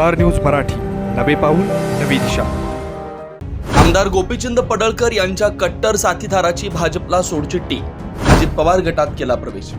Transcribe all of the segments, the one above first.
Star news Marathi. नवे पाऊल नवी दिशा. आमदार गोपीचंद पडळकर यांच्या कट्टर साथीदाराची भाजपला सोडचिठ्ठी. अजित पवार गटात केला प्रवेश.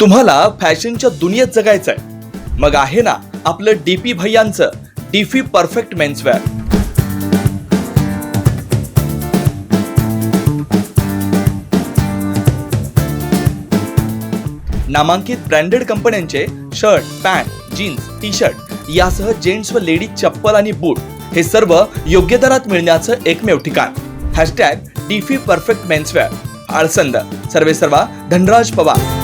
तुम्हाला फॅशनच्या दुनियेत जगायचंय. मग आहे ना आपलं डीपी भैयांचं डीफी परफेक्ट मेन्सवेअर नामांकित ब्रँडेड कंपन्यांचे shirt pant jeans T shirt यासह जेंट्स व लेडीज चप्पल आणि बूट हे सर्व योग्य दरात मिळण्याचं एकमेव ठिकाण. Hashtag DP perfect menswear Alsand. सर्वे सर्वा Dhanraj Pawar.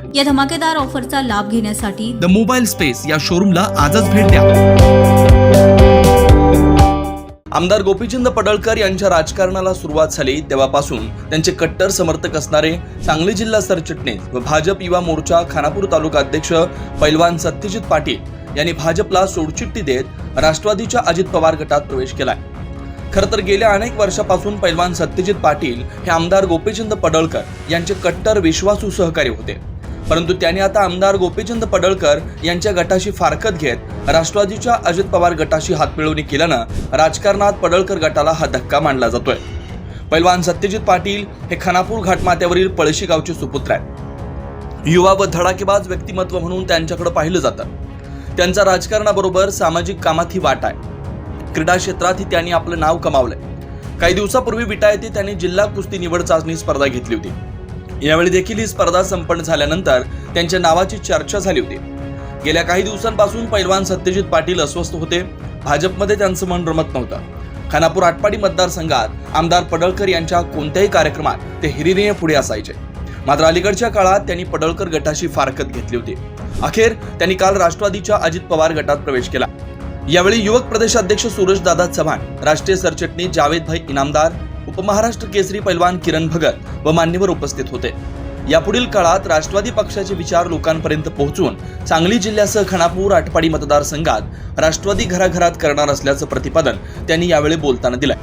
या धमाकेदार ऑफरचा लाभ घेण्यासाठी द मोबाईल स्पेस या शोरूमला आजच भेट द्या. आमदार गोपीचंद पडळकर यांच्या राजकारणाला सुरुवात झाली तेव्हापासून. त्यांचे कट्टर समर्थक असणारे सांगली जिल्हा सरचिटणीस व भाजप युवा मोर्चा खानापूर तालुका अध्यक्ष पैलवान सत्यजित पाटील यांनी भाजपला सोडचिठ्ठी देत राष्ट्रवादीच्या अजित पवार गटात प्रवेश केलाय. खरं तर गेल्या अनेक वर्षापासून पैलवान सत्यजित पाटील हे आमदार गोपीचंद पडळकर यांचे कट्टर विश्वासू सहकारी होते. परंतु त्यांनी आता आमदार गोपीचंद पडळकर यांच्या गटाशी फारकत घेत राष्ट्रवादीच्या अजित पवार गटाशी हातमिळवणी केल्यानं राजकारणात पडळकर गटाला हा धक्का मानला जातोय. पैलवान सत्यजित पाटील हे खानापूर घाटमात्यावरील पळशी गावचे सुपुत्र आहेत. युवा व धडाकेबाज व्यक्तिमत्व म्हणून त्यांच्याकडे पाहिलं जातं. त्यांचा राजकारणाबरोबर सामाजिक कामातही वाट आहे. क्रीडा क्षेत्रातही त्यांनी आपलं नाव कमावलंय. काही दिवसापूर्वी विटा येथे त्यांनी जिल्हा कुस्ती निवड चाचणी स्पर्धा घेतली होती. यावेळी देखील ही स्पर्धा संपन्न झाल्यानंतर त्यांच्या नावाची चर्चा झाली होती. गेल्या काही दिवसांपासून पैलवान सत्यजित पाटील अस्वस्थ होते. भाजपमध्ये त्यांचं मन रमत नव्हतं. खानापूर आटपाडी मतदारसंघात आमदार पडळकर यांच्या कोणत्याही कार्यक्रमात ते हिरिरीने पुढे असायचे. मात्र अलीकडच्या काळात त्यांनी पडळकर गटाशी फारकत घेतली होती. अखेर त्यांनी काल राष्ट्रवादीच्या अजित पवार गटात प्रवेश केला. यावेळी युवक प्रदेशाध्यक्ष सुरेशदादा चव्हाण राष्ट्रीय सरचिटणीस जावेदभाई इनामदार उपमहाराष्ट्र केसरी पैलवान किरण भगत व मान्यवर उपस्थित होते. यापुढील काळात राष्ट्रवादी पक्षाचे विचार लोकांपर्यंत पोहोचून सांगली जिल्ह्यासह खानापूर आटपाडी मतदारसंघात राष्ट्रवादी घराघरात करणार असल्याचं प्रतिपादन त्यांनी यावेळी बोलताना दिलंय.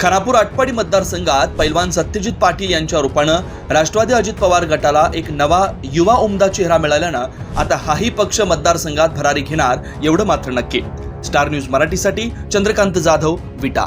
खानापूर आटपाडी मतदारसंघात पैलवान सत्यजित पाटील यांच्या रूपानं राष्ट्रवादी अजित पवार गटाला एक नवा युवा उमदा चेहरा मिळाल्यानं आता हाही पक्ष मतदारसंघात भरारी घेणार एवढं मात्र नक्की. स्टार न्यूज मराठीसाठी चंद्रकांत जाधव विटा.